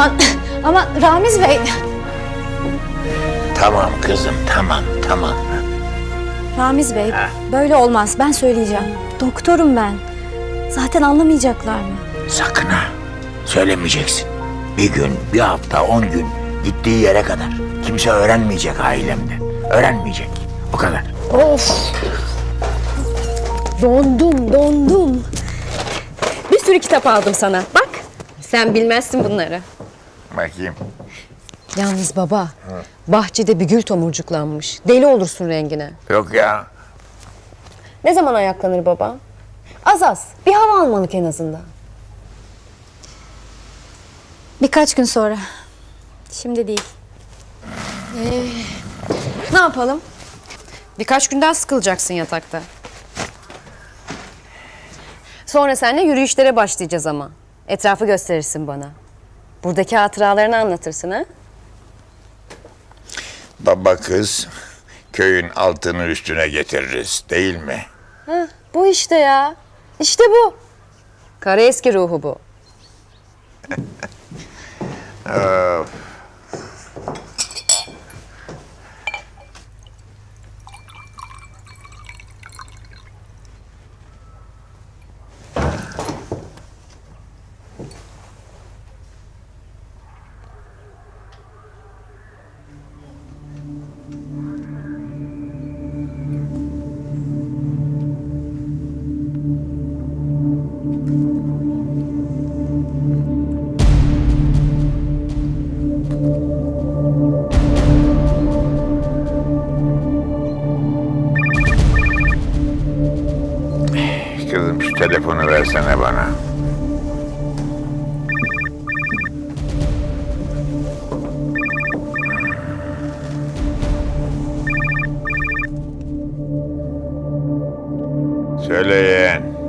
Aman, ama Ramiz Bey... Tamam kızım tamam tamam. Ramiz Bey, böyle olmaz. Ben söyleyeceğim. Doktorum ben. Zaten anlamayacaklar mı? Sakın ha. Söylemeyeceksin. Bir gün, bir hafta, on gün gittiği yere kadar. Kimse öğrenmeyecek ailemde. Öğrenmeyecek. O kadar. Of. Dondum, dondum. Bir sürü kitap aldım sana. Bak. Sen bilmezsin bunları. Bakayım. Yalnız baba, bahçede bir gül tomurcuklanmış. Deli olursun rengine. Yok ya. Ne zaman ayaklanır baba? Az az. Bir hava almalık en azından. Birkaç gün sonra. Şimdi değil. Ne yapalım? Birkaç günden sıkılacaksın yatakta. Sonra seninle yürüyüşlere başlayacağız ama. Etrafı gösterirsin bana. Buradaki hatıralarını anlatırsın ha? Baba kız köyün altını üstüne getiririz değil mi? Ha, bu işte ya. İşte bu. Kara eski ruhu bu. Kızım şu telefonu versene bana. Söyle yeğen.